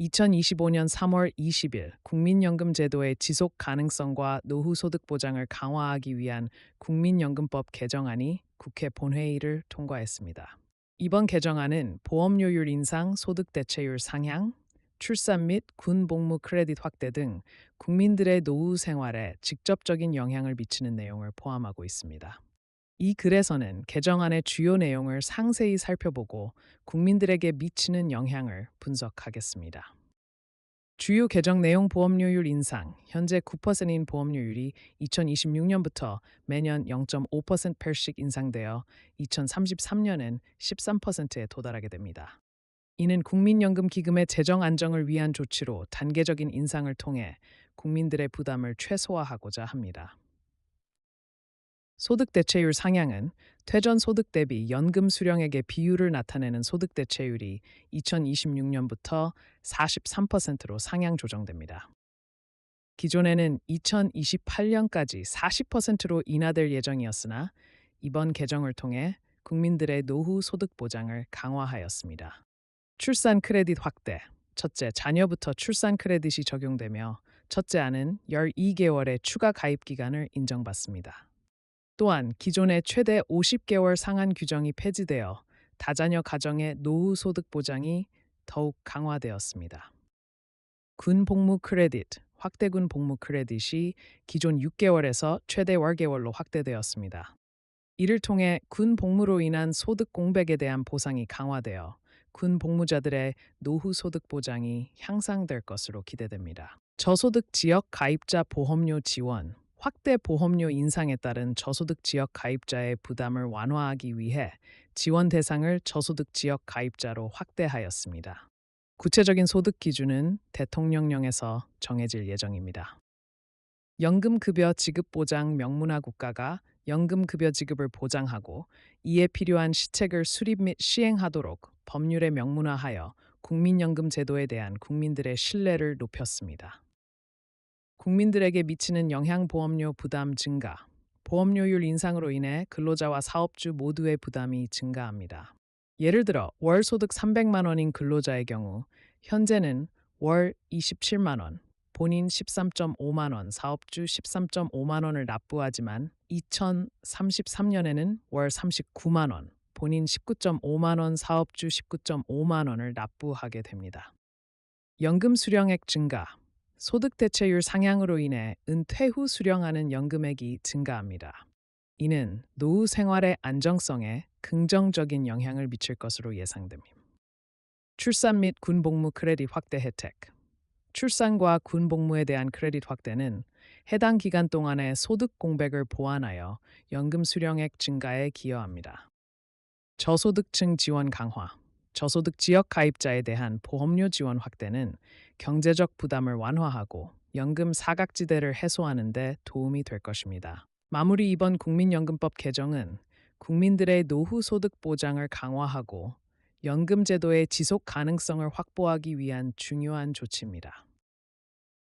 2025년 3월 20일 국민연금 제도의 지속 가능성과 노후 소득 보장을 강화하기 위한 국민연금법 개정안이 국회 본회의를 통과했습니다. 이번 개정안은 보험료율 인상, 소득 대체율 상향, 출산 및 군 복무 크레딧 확대 등 국민들의 노후 생활에 직접적인 영향을 미치는 내용을 포함하고 있습니다. 이 글에서는 개정안의 주요 내용을 상세히 살펴보고 국민들에게 미치는 영향을 분석하겠습니다. 주요 개정 내용 보험료율 인상 현재 9%인 보험료율이 2026년부터 매년 0.5%씩 인상되어 2033년엔 13%에 도달하게 됩니다. 이는 국민연금 기금의 재정 안정을 위한 조치로 단계적인 인상을 통해 국민들의 부담을 최소화하고자 합니다. 소득 대체율 상향은 퇴전 소득 대비 연금 수령액의 비율을 나타내는 소득 대체율이 2026년부터 43%로 상향 조정됩니다. 기존에는 2028년까지 40%로 인하될 예정이었으나 이번 개정을 통해 국민들의 노후 소득 보장을 강화하였습니다. 출산 크레딧 확대. 첫째, 자녀부터 출산 크레딧이 적용되며 첫째 아는 12개월의 추가 가입 기간을 인정받습니다. 또한 기존의 최대 50개월 상한 규정이 폐지되어 다자녀 가정의 노후 소득 보장이 더욱 강화되었습니다. 군 복무 크레딧, 확대군 복무 크레딧이 기존 6개월에서 최대 월개월로 확대되었습니다. 이를 통해 군 복무로 인한 소득 공백에 대한 보상이 강화되어 군 복무자들의 노후 소득 보장이 향상될 것으로 기대됩니다. 저소득 지역 가입자 보험료 지원, 확대 보험료 인상에 따른 저소득 지역 가입자의 부담을 완화하기 위해 지원 대상을 저소득 지역 가입자로 확대하였습니다. 구체적인 소득 기준은 대통령령에서 정해질 예정입니다. 연금급여 지급 보장 명문화 국가가 연금급여 지급을 보장하고 이에 필요한 시책을 수립 및 시행하도록 법률에 명문화하여 국민연금 제도에 대한 국민들의 신뢰를 높였습니다. 국민들에게 미치는 영향보험료 부담 증가, 보험료율 인상으로 인해 근로자와 사업주 모두의 부담이 증가합니다. 예를 들어 월 소득 300만 원인 근로자의 경우 현재는 월 27만 원, 본인 13.5만 원, 사업주 13.5만 원을 납부하지만 2033년에는 월 39만 원, 본인 19.5만 원, 사업주 19.5만 원을 납부하게 됩니다. 연금 수령액 증가, 소득 대체율 상향으로 인해 은퇴 후 수령하는 연금액이 증가합니다. 이는 노후 생활의 안정성에 긍정적인 영향을 미칠 것으로 예상됩니다. 출산 및 군복무 크레딧 확대 혜택 출산과 군복무에 대한 크레딧 확대는 해당 기간 동안의 소득 공백을 보완하여 연금 수령액 증가에 기여합니다. 저소득층 지원 강화 저소득 지역 가입자에 대한 보험료 지원 확대는 경제적 부담을 완화하고 연금 사각지대를 해소하는 데 도움이 될 것입니다. 마무리 이번 국민연금법 개정은 국민들의 노후 소득 보장을 강화하고 연금 제도의 지속 가능성을 확보하기 위한 중요한 조치입니다.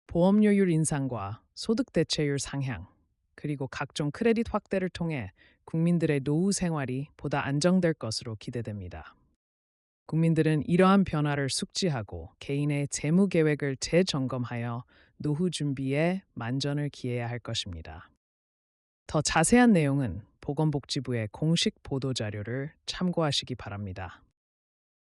보험료율 인상과 소득 대체율 상향, 그리고 각종 크레딧 확대를 통해 국민들의 노후 생활이 보다 안정될 것으로 기대됩니다. 국민들은 이러한 변화를 숙지하고 개인의 재무 계획을 재점검하여 노후 준비에 만전을 기해야 할 것입니다. 더 자세한 내용은 보건복지부의 공식 보도 자료를 참고하시기 바랍니다.